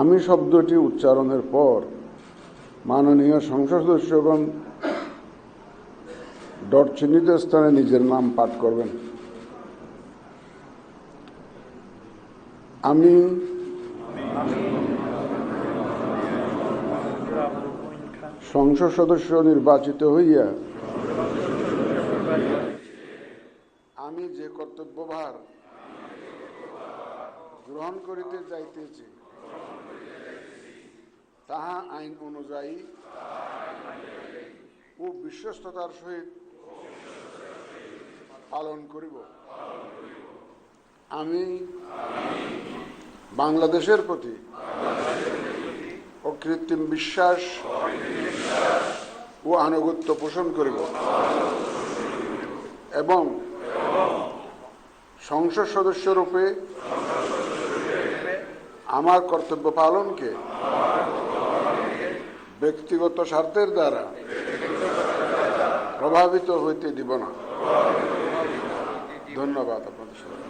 আমি শব্দটি উচ্চারণের পর মাননীয় সংসদ সদস্যগণ ডট চিহ্নিত স্থানে নিজের নাম পাঠ করবেন। আমি সংসদ সদস্য নির্বাচিত হইয়া আমি যে কর্তব্যভার গ্রহণ করিতে যাইতেছি তাহা আইন অনুযায়ী ও বিশ্বস্ততার সহিত পালন করিব। আমি বাংলাদেশের প্রতি অকৃত্রিম বিশ্বাস ও আনুগত্য পোষণ করিব এবং সংসদ সদস্য রূপে আমার কর্তব্য পালনকে ব্যক্তিগত স্বার্থের দ্বারা প্রভাবিত হইতে দিব না। ধন্যবাদ আপনাদের সবাই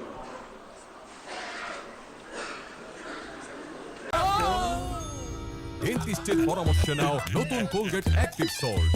ডেন্টিস্টের পরামর্শ নাও নতুন কোলগেট অ্যাক্টিভ সল্ট